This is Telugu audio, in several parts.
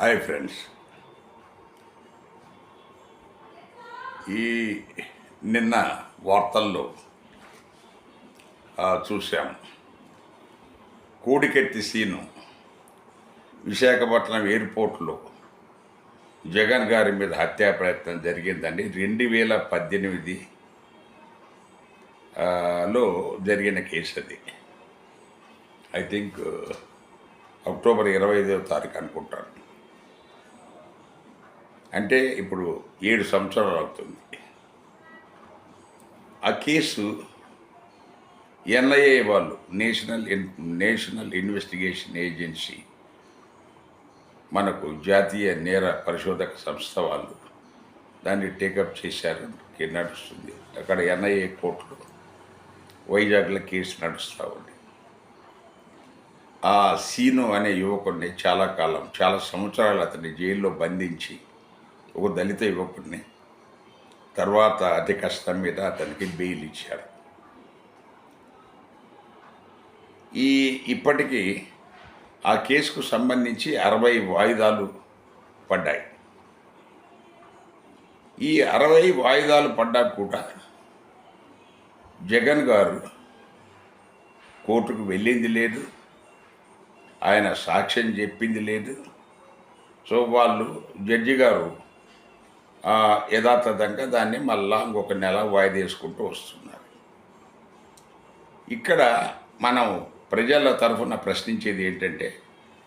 Hi friends. ఈ నిన్న వార్తల్లో ఆ, చూశాం. కోడికెత్తి సీను విశాఖపట్నం ఎయిర్పోర్ట్లో జగన్ గారి మీద హత్యా ప్రయత్నం జరిగిందండి. రెండు వేల పద్దెనిమిది లో జరిగిన కేసు అది. ఐ థింక్ అక్టోబర్ ఇరవై ఐదవ తారీఖు అనుకుంటాను. అంటే ఇప్పుడు ఏడు సంవత్సరాలు అవుతుంది. ఆ కేసు ఎన్ఐఏ వాళ్ళు National in National Investigation Agency మనకు జాతీయ నేర పరిశోధక సంస్థ వాళ్ళు దాన్ని టేకప్ చేశారు నడుస్తుంది. అక్కడ ఎన్ఐఏ కోర్టులో వైజాగ్లో కేసు నడుస్తూ ఉంది. ఆ సీను అనే యువకుడిని చాలా కాలం చాలా సంవత్సరాలు అతన్ని జైల్లో బంధించి ఒక దళిత యువకుడిని తర్వాత అతి కష్టం మీద అతనికి బెయిల్ ఇచ్చారు ఈ ఇప్పటికీ ఆ కేసుకు సంబంధించి అరవై వాయిదాలు పడ్డాయి. ఈ అరవై వాయిదాలు పడ్డా కూడా జగన్ గారు కోర్టుకు వెళ్ళింది లేదు ఆయన సాక్ష్యం చెప్పింది లేదు. సో వాళ్ళు జడ్జి గారు యథాతథంగా దాన్ని మళ్ళా ఇంకొక నెల వాయిదేసుకుంటూ వస్తున్నారు. ఇక్కడ మనం ప్రజల తరఫున ప్రశ్నించేది ఏంటంటే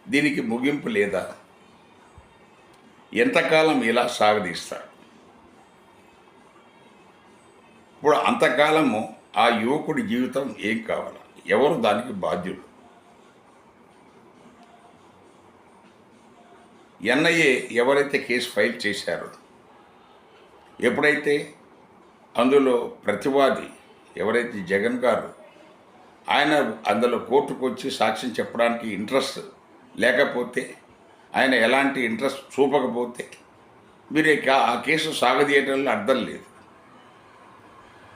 దీనికి ముగింపు లేదా? ఎంతకాలం ఇలా సాగదీస్తారు? ఇప్పుడు అంతకాలము ఆ యువకుడి జీవితం ఏం కావాలి? ఎవరు దానికి బాధ్యులు? ఎన్ఐఏ ఎవరైతే కేసు ఫైల్ చేశారో ఎప్పుడైతే అందులో ప్రతివాది ఎవరైతే జగన్ గారు ఆయన అందులో కోర్టుకు వచ్చి సాక్ష్యం చెప్పడానికి ఇంట్రెస్ట్ లేకపోతే ఆయన ఎలాంటి ఇంట్రెస్ట్ చూపకపోతే మీరు ఆ కేసు సాగదీయటంలో అర్థం లేదు.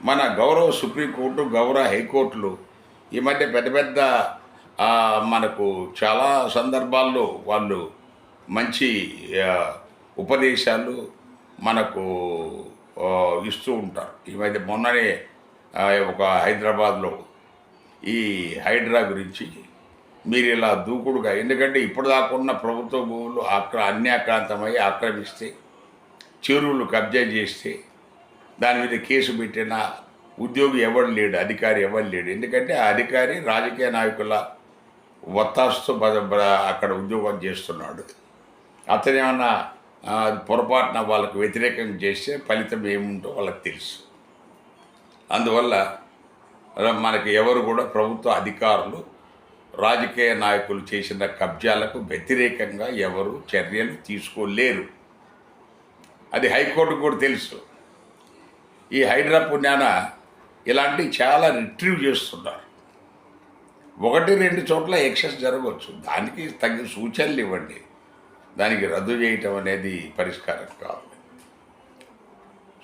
మన గౌరవ సుప్రీంకోర్టు గౌరవ హైకోర్టులు ఈ మధ్య పెద్ద పెద్ద మనకు చాలా సందర్భాల్లో వాళ్ళు మంచి ఉపదేశాలు మనకు ఇస్తూ ఉంటారు. ఈ మధ్య మొన్ననే ఒక హైదరాబాద్లో ఈ హైడ్రా గురించి మీరు ఇలా దూకుడుగా ఎందుకంటే ఇప్పుడు దాకున్న ప్రభుత్వ భూములు ఆక్ర అన్యాక్రాంతమై ఆక్రమిస్తే చెరువులు కబ్జా చేస్తే దాని మీద కేసు పెట్టిన ఉద్యోగి ఎవరు లేడు అధికారి ఎవరు లేడు. ఎందుకంటే ఆ అధికారి రాజకీయ నాయకుల ఒత్తాసుతో అక్కడ ఉద్యోగం చేస్తున్నాడు. అతను ఏమన్నా పొరపాటున వాళ్ళకు వ్యతిరేకంగా చేస్తే ఫలితం ఏముంటో వాళ్ళకి తెలుసు. అందువల్ల మనకి ఎవరు కూడా ప్రభుత్వ అధికారులు రాజకీయ నాయకులు చేసిన కబ్జాలకు వ్యతిరేకంగా ఎవరు చర్యలు తీసుకోలేరు. అది హైకోర్టుకు కూడా తెలుసు. ఈ హైడ్రా పుణ్యాన ఇలాంటివి చాలా రిట్రీవ్ చేస్తున్నారు. ఒకటి రెండు చోట్ల ఎక్సెస్ జరగవచ్చు. దానికి తగిన సూచనలు ఇవ్వండి. దానికి రద్దు చేయటం అనేది పరిష్కారం కాదు.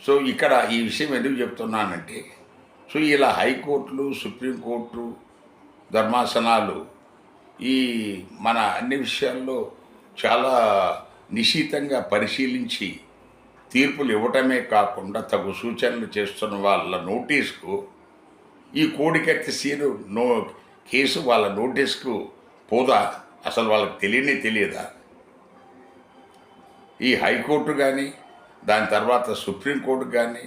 సో ఇక్కడ ఈ విషయం ఎందుకు చెప్తున్నానంటే సో ఇలా హైకోర్టులు సుప్రీంకోర్టు ధర్మాసనాలు ఈ మన అన్ని విషయాల్లో చాలా నిశితంగా పరిశీలించి తీర్పులు ఇవ్వటమే కాకుండా తగు సూచనలు చేస్తున్న వాళ్ళ నోటీస్కు ఈ కోడికత్తి సీను నో కేసు వాళ్ళ నోటీస్కు పోదా? అసలు వాళ్ళకి తెలియనే తెలియదా? ఈ హైకోర్టు కానీ దాని తర్వాత సుప్రీంకోర్టు కానీ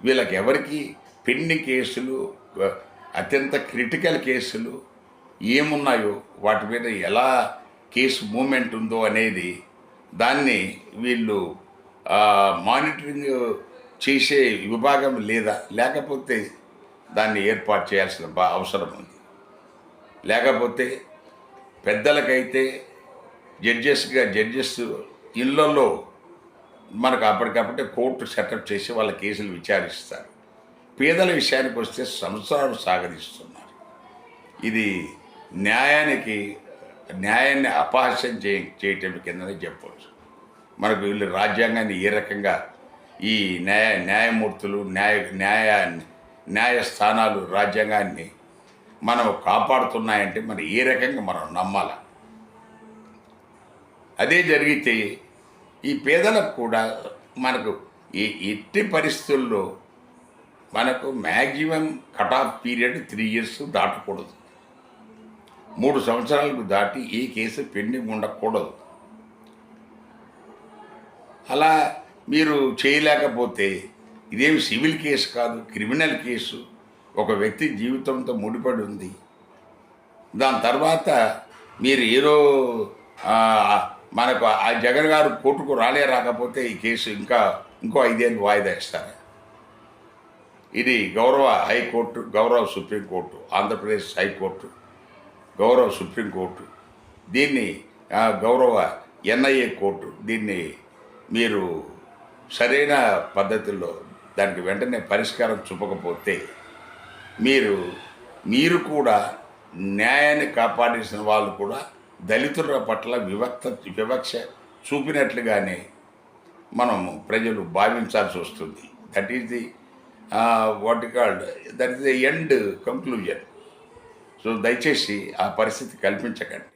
వీళ్ళకి ఎవరికి పెండింగ్ కేసులు అత్యంత క్రిటికల్ కేసులు ఏమున్నాయో వాటి మీద ఎలా కేసు మూమెంట్ ఉందో అనేది దాన్ని వీళ్ళు మానిటరింగ్ చేసే విభాగం లేదా లేకపోతే దాన్ని ఏర్పాటు చేయాల్సిన బా- అవసరం ఉంది. లేకపోతే పెద్దలకైతే జడ్జెస్గా జడ్జెస్ ఇళ్ళల్లో మనకు అప్పటికప్పుడే కోర్టు సెటప్ చేసి వాళ్ళ కేసులు విచారిస్తారు. పేదల విషయానికి వస్తే సంవత్సరాలు సాగదీస్తున్నారు. ఇది న్యాయానికి న్యాయాన్ని అపహాస్యం చే చేయటం కిందనే చెప్పవచ్చు మనకు వీళ్ళు రాజ్యాంగాన్ని ఏ రకంగా ఈ న్యాయ న్యాయమూర్తులు న్యాయ న్యాయ న్యాయస్థానాలు రాజ్యాంగాన్ని మనం కాపాడుతున్నాయంటే మరి ఏ రకంగా మనం నమ్మాలి? అదే జరిగితే ఈ పేదలకు కూడా మనకు ఈ ఎట్టి పరిస్థితుల్లో మనకు maximum cut off period three years దాటకూడదు. మూడు సంవత్సరాలకు దాటి ఏ కేసు పెండింగ్ ఉండకూడదు. అలా మీరు చేయలేకపోతే ఇదేమి సివిల్ కేసు కాదు క్రిమినల్ కేసు. ఒక వ్యక్తి జీవితంతో ముడిపడి ఉంది. దాని తర్వాత మీరు ఏదో మనకు ఆ జగన్ గారు కోర్టుకు రాలే రాకపోతే ఈ కేసు ఇంకా ఇంకో ఐదేళ్ళు వాయిదా ఇస్తారు ఇది గౌరవ హైకోర్టు గౌరవ supreme court Andhra Pradesh high court గౌరవ సుప్రీంకోర్టు దీన్ని గౌరవ ఎన్ఐఏ కోర్టు దీన్ని మీరు సరైన పద్ధతిలో దానికి వెంటనే పరిష్కారం చూపకపోతే మీరు మీరు కూడా న్యాయాన్ని కాపాడేసిన వాళ్ళు కూడా దళితుల పట్ల వివక్త వివక్ష చూపినట్లుగానే మనము ప్రజలు భావించాల్సి వస్తుంది. That is the what called that is the end conclusion so దయచేసి ఆ పరిస్థితి కల్పించకండి.